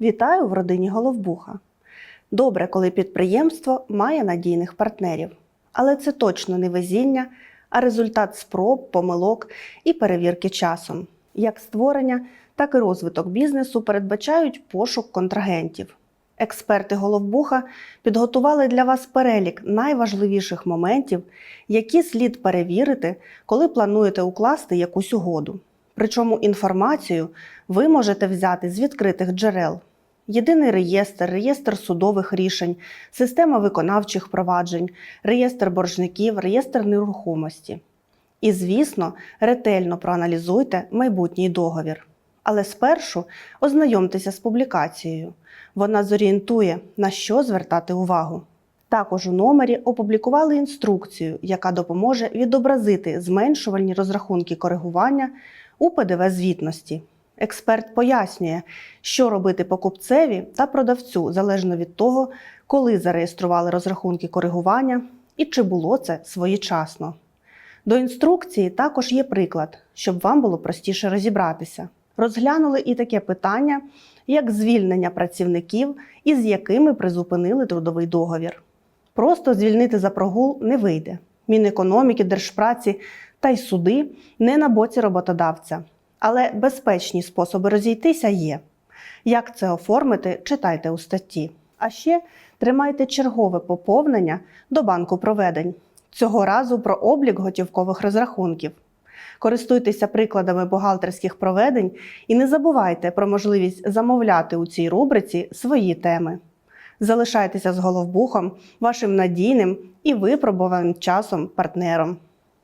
Вітаю в родині Головбуха. Добре, коли підприємство має надійних партнерів, але це точно не везіння, а результат спроб, помилок і перевірки часом. Як створення, так і розвиток бізнесу передбачають пошук контрагентів. Експерти Головбуха підготували для вас перелік найважливіших моментів, які слід перевірити, коли плануєте укласти якусь угоду. Причому інформацію ви можете взяти з відкритих джерел. Єдиний реєстр, реєстр судових рішень, система виконавчих проваджень, реєстр боржників, реєстр нерухомості. І, звісно, ретельно проаналізуйте майбутній договір. Але спершу ознайомтеся з публікацією. Вона зорієнтує, на що звертати увагу. Також у номері опублікували інструкцію, яка допоможе відобразити зменшувальні розрахунки коригування у ПДВ-звітності. Експерт пояснює, що робити покупцеві та продавцю залежно від того, коли зареєстрували розрахунки коригування і чи було це своєчасно. До інструкції також є приклад, щоб вам було простіше розібратися. Розглянули і таке питання, як звільнення працівників, із якими призупинили трудовий договір. Просто звільнити за прогул не вийде. Мінекономіки, держпраці та й суди не на боці роботодавця. Але безпечні способи розійтися є. Як це оформити, читайте у статті. А ще тримайте чергове поповнення до банку проведень. Цього разу про облік готівкових розрахунків. Користуйтеся прикладами бухгалтерських проведень і не забувайте про можливість замовляти у цій рубриці свої теми. Залишайтеся з головбухом, вашим надійним і випробуваним часом партнером.